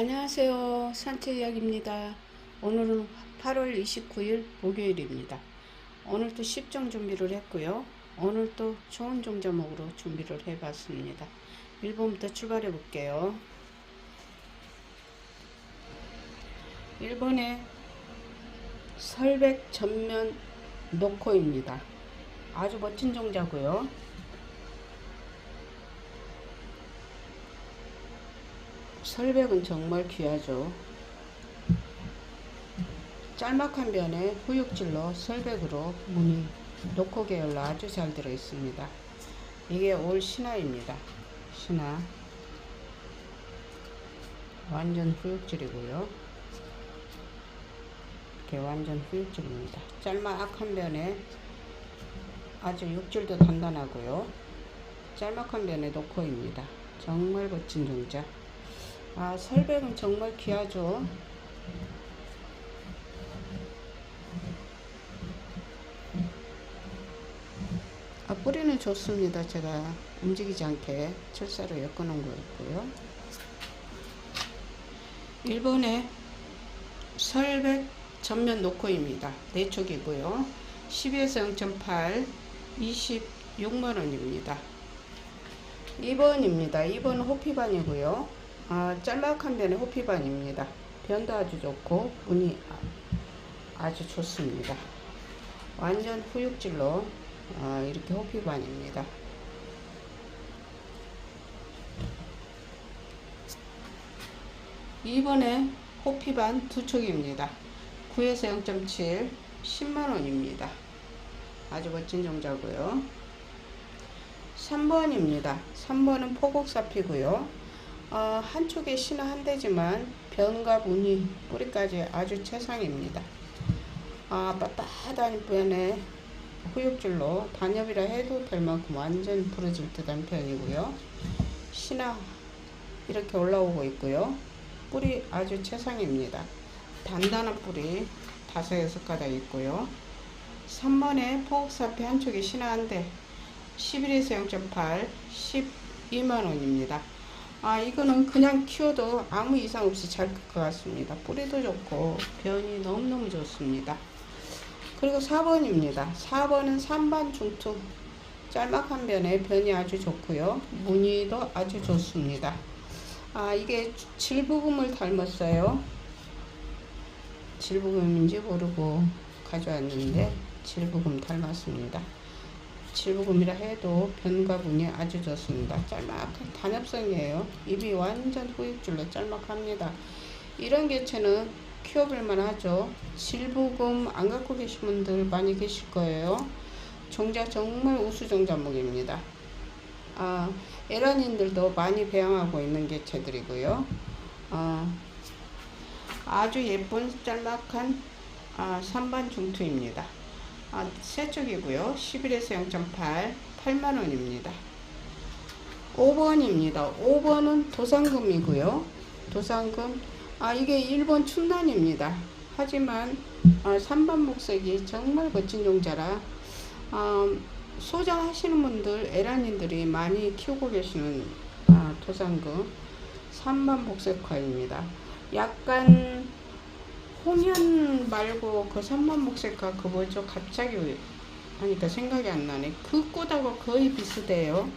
안녕하세요. 산책 이야기입니다. 오늘은 8월 29일 목요일입니다. 오늘도 10종 준비를 했고요. 오늘도 좋은 종자목으로 준비를 해봤습니다. 1번부터 출발해 볼게요. 1번에 설백 전면 노코입니다. 아주 멋진 종자고요. 설백은 정말 귀하죠. 짤막한 변에 후육질로 설백으로 무늬 노코 계열로 아주 잘 들어 있습니다. 이게 올 신화입니다. 신화 완전 후육질이고요. 이렇게 완전 후육질입니다. 짤막한 변에 아주 육질도 단단하고요. 짤막한 변에 노코입니다. 정말 멋진 종자. 아, 설백은 정말 귀하죠. 아, 뿌리는 좋습니다. 제가 움직이지 않게 철사로 엮어 놓은 거였고요. 1번에 설백 전면 노코입니다. 내촉이고요. 12에서 0.8, 26만원입니다. 2번입니다. 2번은 호피반이고요. 아, 짤막한 변의 호피반입니다. 변도 아주 좋고 아- 아주 좋습니다. 완전 후육질로 아, 이렇게 호피반입니다. 이번에 호피반 두 촉입니다. 9에서 0.7 10만원입니다. 아주 멋진 종자고요. 3번입니다. 3번은 포곡사피고요. 어, 한쪽에 신화 한 대지만 변과 무늬 뿌리까지 아주 최상입니다. 아, 빳빳한 변에 후육질로 단엽이라 해도 될 만큼 완전 부러질 듯한 편이고요. 신화 이렇게 올라오고 있고요. 뿌리 아주 최상입니다. 단단한 뿌리 다섯 여섯 가닥 있고요. 3번에 포옥사피 한쪽에 신화 한대 11에서 0.8 12만원입니다. 아 이거는 그냥 키워도 아무 이상 없이 잘 클 것 같습니다. 뿌리도 좋고 변이 너무너무 좋습니다. 그리고 4번입니다. 4번은 산반 중투 짤막한 변에 변이 아주 좋고요. 무늬도 아주 좋습니다. 아 이게 질부금을 닮았어요. 질부금인지 모르고 가져왔는데 질부금 닮았습니다. 질부금이라 해도 변과 분이 아주 좋습니다. 짤막한 단엽성이에요. 입이 완전 후육줄로 짤막합니다. 이런 개체는 키워볼만 하죠. 질부금 안 갖고 계신 분들 많이 계실 거예요. 종자 정말 우수 종자목입니다. 아, 에란인들도 많이 배양하고 있는 개체들이고요. 아, 아주 예쁜 짤막한 아, 산반 중투입니다. 아, 세 쪽이고요. 11에서 0.8, 8만원입니다. 5번입니다. 5번은 도상금이고요. 도상금, 아, 이게 일본 춘단입니다. 하지만, 아, 3번 목색이 정말 멋진 종자라, 아, 소장 하시는 분들, 에란인들이 많이 키우고 계시는 아, 도상금, 3번 복색화입니다. 약간 홍현 말고 그 삼만 목색화 그 뭐죠? 갑자기 왜- 하니까 생각이 안 나네. 그 꽃하고 거의 비슷해요.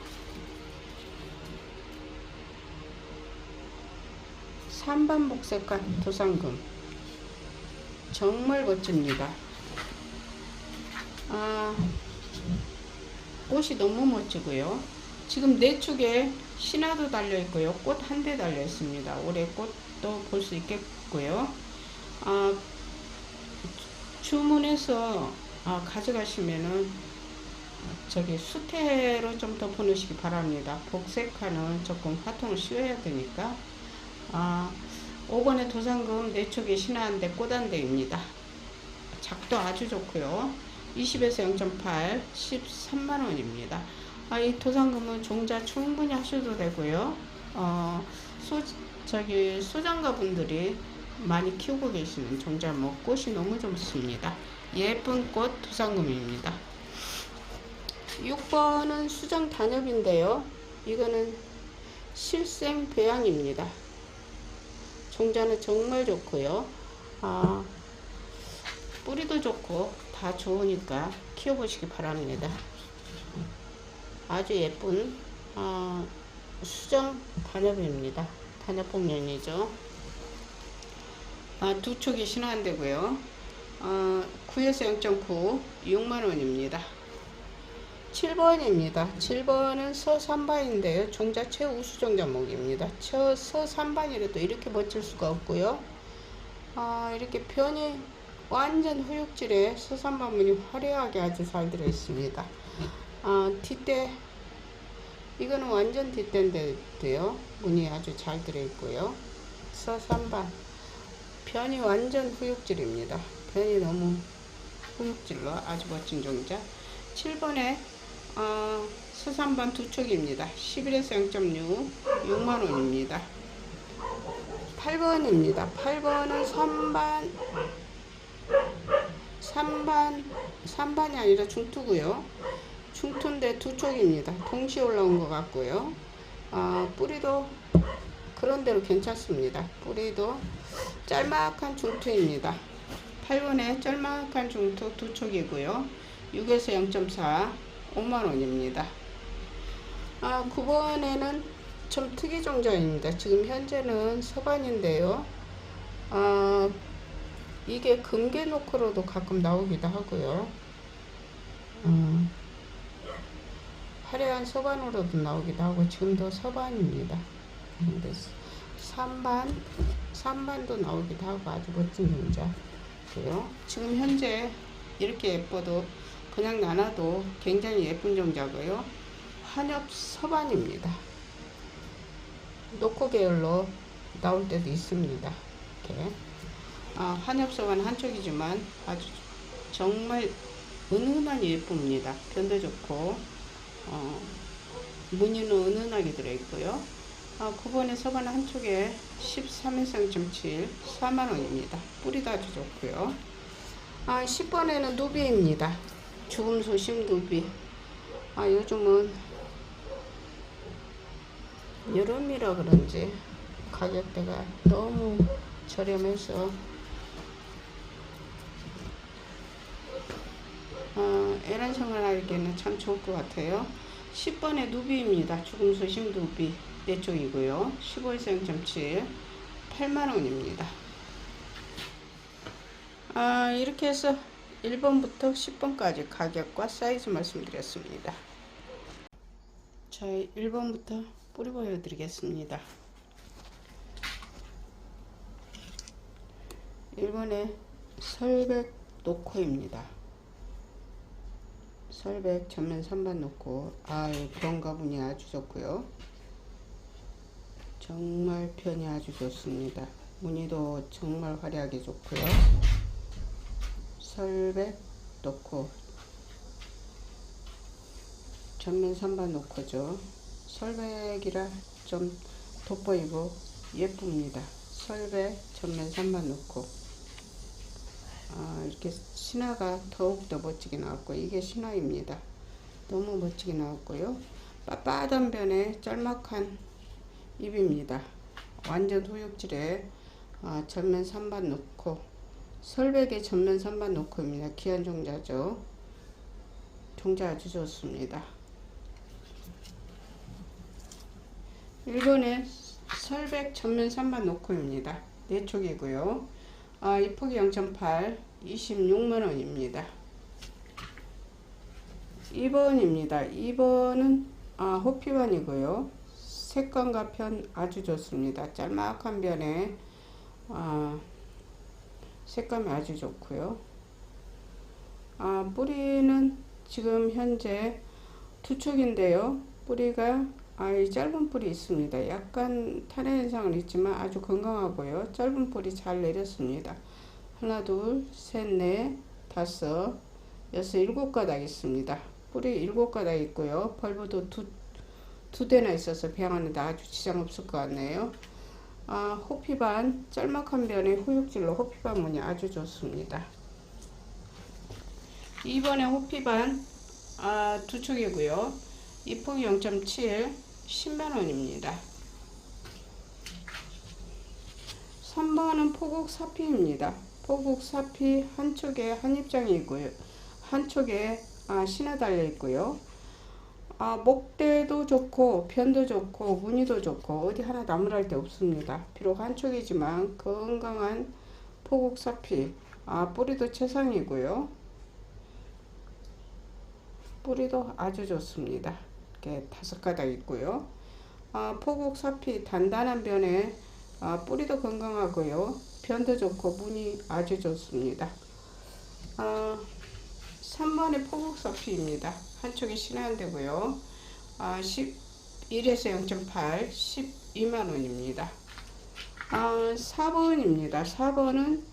3번 목색화 도상금 정말 멋집니다. 아, 꽃이 너무 멋지고요. 지금 내 축에 신화도 달려 있고요. 꽃 한 대 달려 있습니다. 올해 꽃도 볼 수 있겠고요. 아, 주문해서 아, 가져가시면은 저기 수태로 좀 더 보내시기 바랍니다. 복색화는 조금 화통을 씌워야 되니까 아, 5번의 도상금 내촉에 신화한대 꽃한대입니다. 작도 아주 좋고요. 20에서 0.8 13만원입니다. 아, 이 도상금은 종자 충분히 하셔도 되고요. 어, 소, 저기 소장가 분들이 많이 키우고 계시는 종자목 꽃이 너무 좋습니다. 예쁜 꽃 도상금입니다. 6번은 수정 단엽인데요. 이거는 실생 배양입니다. 종자는 정말 좋고요. 아, 뿌리도 좋고 다 좋으니까 키워보시기 바랍니다. 아주 예쁜 아, 수정 단엽입니다. 단엽봉년이죠. 아, 두 촉이 신화한대고요. 아, 9에서 0.9 6만원입니다. 7번입니다. 7번은 서산반인데요. 종자 최우수 종 자목입니다. 저 서산반이라도 이렇게 멋질 수가 없고요. 아, 이렇게 편이 완전 후육질에 서산반문이 화려하게 아주 잘 들어 있습니다. 아, 뒷대 이거는 완전 뒷대인데요. 문이 아주 잘 들어 있고요. 서산반 편이 완전 후육질입니다. 편이 너무 후육질로 아주 멋진 종자. 7번에 어, 서산반 두 촉입니다. 11에서 0.6 6만원입니다. 8번입니다. 8번은 3반 3반 3반이 아니라 중투고요. 중투인데 두 촉입니다. 동시에 올라온 것 같고요. 아, 뿌리도 그런 대로 괜찮습니다. 뿌리도 짤막한 중투입니다. 8번에 짤막한 중투 두 촉이고요. 6에서 0.4 5만원입니다. 아, 9번에는 좀 특이 종자입니다. 지금 현재는 서반인데요. 아, 이게 금괴 노크로도 가끔 나오기도 하고요. 음, 화려한 서반으로도 나오기도 하고 지금도 서반입니다. 근데 3반, 3반도 나오기도 하고 아주 멋진 종자고요. 지금 현재 이렇게 예뻐도 그냥 나눠도 굉장히 예쁜 종자고요. 한엽 서반입니다. 노코 계열로 나올 때도 있습니다. 이렇게 아, 한엽 서반 한쪽이지만 아주 정말 은은한 예쁩니다. 변도 좋고 어, 무늬는 은은하게 들어있고요. 아, 9번의 서반 한쪽에 13에서 0.7 4만원입니다. 뿌리도 아주 좋고요. 아, 10번에는 누비입니다. 죽음 소심 누비. 아, 요즘은 여름이라 그런지 가격대가 너무 저렴해서 어, 에란 생활하기에는 참 좋을 것 같아요. 10번의 누비입니다. 죽음 소심 누비 네 쪽이고요. 15에서 0.7 8만원입니다. 아, 이렇게 해서 1번부터 10번까지 가격과 사이즈 말씀드렸습니다. 자, 1번부터 뿌리 보여드리겠습니다. 1번에 설백 노코입니다. 설백 전면 3반 놓고 아유 병가 분이 아주 좋고요. 정말 편이 아주 좋습니다. 무늬도 정말 화려하게 좋고요. 설백 놓고 전면 3반 놓고죠. 설백이라 좀 돋보이고 예쁩니다. 설백 전면 3반 놓고 아, 이렇게 신화가 더욱더 멋지게 나왔고 이게 신화입니다. 너무 멋지게 나왔고요. 빳빳한 변에 짤막한 잎입니다. 완전 후육질에 아, 전면 3반 놓고 설백에 전면 3반 놓고입니다. 귀한 종자죠. 종자 아주 좋습니다. 1번에 설백 전면 3반 놓고입니다. 네 촉이고요. 아, 이 폭이 0.8 26만원입니다 2번입니다 2번은 아, 호피반이고요 색감과 편 아주 좋습니다 짤막한 변에 아, 색감이 아주 좋고요 아, 뿌리는 지금 현재 두 촉인데요 뿌리가 아 이 짧은 뿌리 있습니다. 약간 탄핵 현상은 있지만 아주 건강하고요. 짧은 뿌리 잘 내렸습니다. 하나, 둘, 셋, 넷, 다섯, 여섯, 일곱 가닥 있습니다. 뿌리 일곱 가닥 있고요. 벌브도 두, 두 대나 있어서 배양하는데 아주 지장 없을 것 같네요. 아, 호피반, 짤막한 변의 후육질로 호피반 무늬 아주 좋습니다. 이번에 호피반, 아, 두 촉이고요. 이 폭이 0.7 10만원입니다 3번은 포국 사피입니다. 포국 사피 한쪽에 한 입장이 있고요. 한쪽에 아, 신화 달려 있고요. 아, 목대도 좋고 편도 좋고 무늬도 좋고 어디 하나 나무랄 데 없습니다. 비록 한쪽이지만 건강한 포국 사피 아, 뿌리도 최상이고요. 뿌리도 아주 좋습니다. 이렇게 다섯 가닥 있고요. 아, 포국 사피 단단한 변에 아, 뿌리도 건강하고요. 변도 좋고 무늬 아주 좋습니다. 아, 3번의 포국 사피입니다. 한쪽이 신한되고요. 아, 11에서 0.8, 12만 원입니다. 아, 4번입니다. 4번은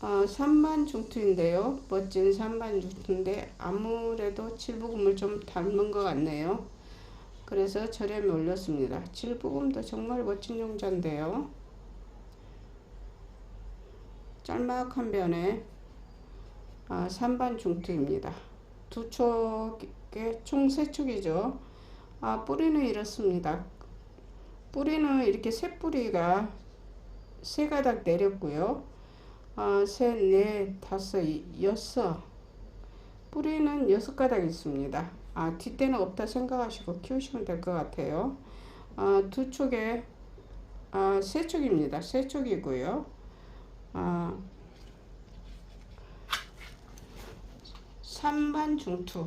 어, 3반 중투인데요. 멋진 3반 중투인데 아무래도 칠부금을 좀 닮은 것 같네요. 그래서 저렴에 올렸습니다. 칠부금도 정말 멋진 용자인데요. 짤막한 변에 아, 3반 중투입니다. 두 촉에 총 세 촉이죠. 아, 뿌리는 이렇습니다. 뿌리는 이렇게 새 뿌리가 세 가닥 내렸고요. 아, 셋, 넷, 다섯, 이- 여섯. 뿌리는 여섯 가닥 있습니다. 아, 뒷대는 없다 생각하시고 키우시면 될 것 같아요. 아, 두 쪽에 아, 세 쪽입니다. 세 쪽이고요. 아, 3반 중투.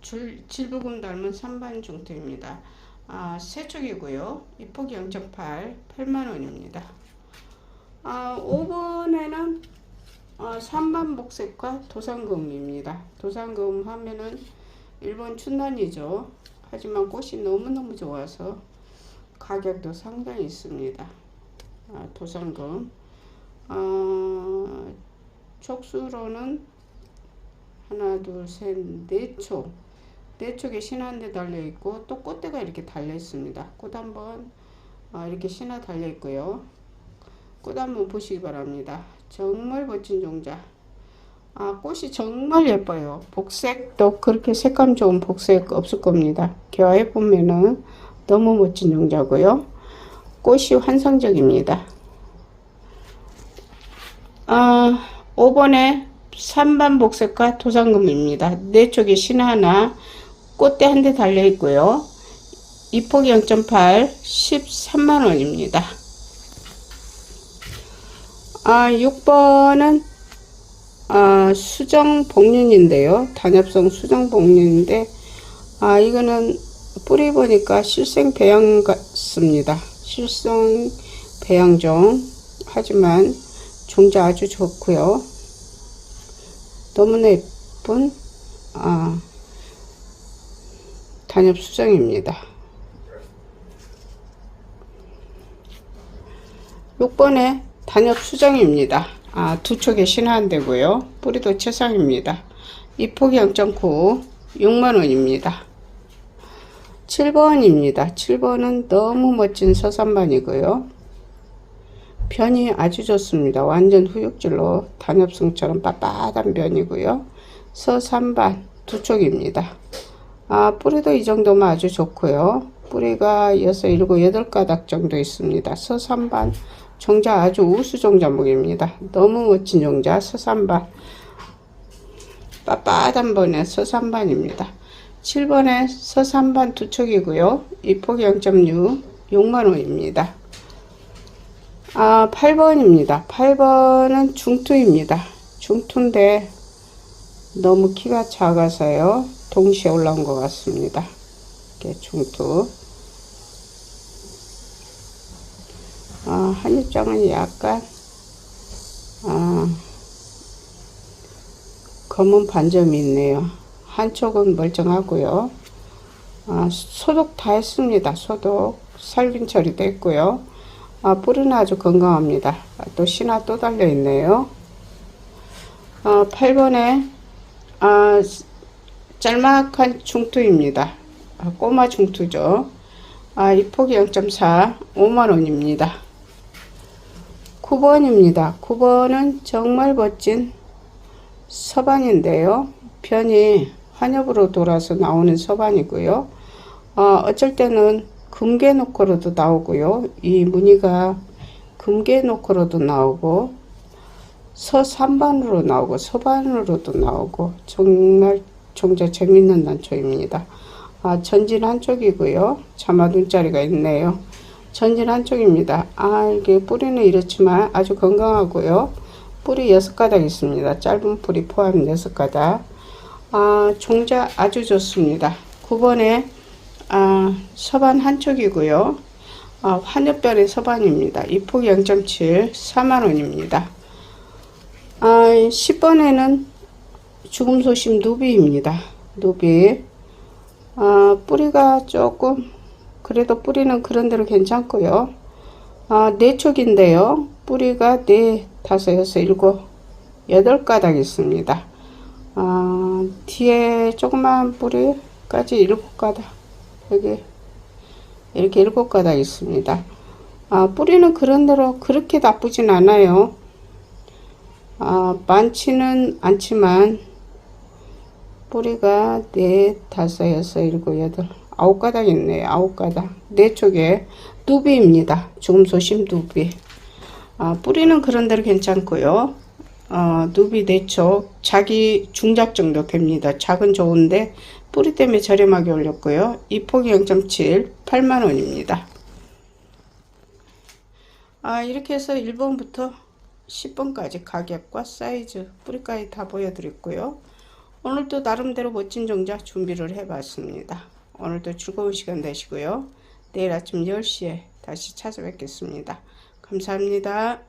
줄, 질부금 닮은 3반 중투입니다. 아, 세 쪽이고요. 이 폭이 0.8, 8만 원입니다. 아, 5번에는 어, 3반 복색과 도상금입니다. 도상금 하면은 일본 춘단이죠. 하지만 꽃이 너무너무 좋아서 가격도 상당히 있습니다. 아, 도상금. 어, 촉수로는 하나, 둘, 셋, 네 촉. 네 촉에 신한대 달려 있고 또 꽃대가 이렇게 달려 있습니다. 꽃 한번 아, 이렇게 신화 달려 있고요. 꽃 한번 보시기 바랍니다. 정말 멋진 종자. 아, 꽃이 정말 예뻐요. 복색도 그렇게 색감 좋은 복색 없을 겁니다. 개화해 보면은 너무 멋진 종자고요. 꽃이 환상적입니다. 아, 5번에 3반 복색과 도상금입니다. 네 쪽에 신 하나, 꽃대 한 대 달려 있고요. 이폭이 0.8, 13만 원입니다. 아, 6번은 아, 수정 복륜인데요. 단엽성 수정 복륜인데 아, 이거는 뿌리 보니까 실생 배양 같습니다. 실생 배양종 하지만 종자 아주 좋고요. 너무나 예쁜 아, 단엽 수정입니다. 6번에 단엽 수정입니다. 아, 두 촉에 신한되고요. 뿌리도 최상입니다. 이 폭이 0.9, 6만원입니다. 7번입니다. 7번은 너무 멋진 서산반이고요. 변이 아주 좋습니다. 완전 후육질로 단엽성처럼 빳빳한 변이고요. 서산반 두 촉입니다. 아, 뿌리도 이 정도면 아주 좋고요. 뿌리가 6, 7, 8가닥 정도 있습니다. 서산반 종자 아주 우수 종자목입니다. 너무 멋진 종자 서산반 빳빳한 번에 서산반입니다. 7번에 서산반 두 촉이고요. 이 폭이 0.6 6만원입니다. 아 8번입니다. 8번은 중투입니다. 중투인데 너무 키가 작아서요. 동시에 올라온 것 같습니다. 이렇게 중투. 아, 한 입장은 약간 아, 검은 반점이 있네요. 한쪽은 멀쩡하고요. 아, 소독 다 했습니다. 소독 살균 처리도 했고요. 아, 뿌리는 아주 건강합니다. 아, 또 신화 또 달려 있네요. 아, 8번에 아, 짤막한 중투입니다. 아, 꼬마 중투죠. 아, 이 폭이 0.4 5만원입니다. 9번입니다. 9번은 정말 멋진 서반인데요. 편이 환엽으로 돌아서 나오는 서반이고요. 어, 어쩔 때는 금괴 놓고로도 나오고요. 이 무늬가 금괴노크로도 나오고 서산반으로 나오고 서반으로도 나오고 정말 정말 재밌는 난초입니다. 아, 전진 한쪽이고요. 자마 눈자리가 있네요. 전진 한쪽입니다. 아 이게 뿌리는 이렇지만 아주 건강하고요. 뿌리 6가닥 있습니다. 짧은 뿌리 포함 6가닥. 아, 종자 아주 좋습니다. 9번에 아, 서반 한쪽이고요. 아, 환엽별의 서반입니다. 이폭 0.7 4만원입니다. 아, 10번에는 죽음 소심 누비입니다. 누비. 아, 뿌리가 조금 그래도 뿌리는 그런대로 괜찮고요. 아, 네 촉인데요. 뿌리가 네, 다섯, 여섯, 일곱, 여덟 가닥 있습니다. 아, 뒤에 조그만 뿌리까지 일곱 가닥. 여기 이렇게 일곱 가닥 있습니다. 아, 뿌리는 그런대로 그렇게 나쁘진 않아요. 아, 많지는 않지만 뿌리가 네, 다섯, 여섯, 일곱, 여덟, 아홉 가닥 있네요. 아홉 가닥. 네 쪽에 누비입니다. 죽음소심 누비. 아, 뿌리는 그런대로 괜찮고요. 어, 누비 네쪽 자기 중작 정도 됩니다. 작은 좋은데 뿌리 때문에 저렴하게 올렸고요. 이 폭이 0.7 8만원입니다. 아, 이렇게 해서 1번부터 10번까지 가격과 사이즈 뿌리까지 다 보여드렸고요. 오늘도 나름대로 멋진 종자 준비를 해봤습니다. 오늘도 즐거운 시간 되시고요. 내일 아침 10시에 다시 찾아뵙겠습니다. 감사합니다.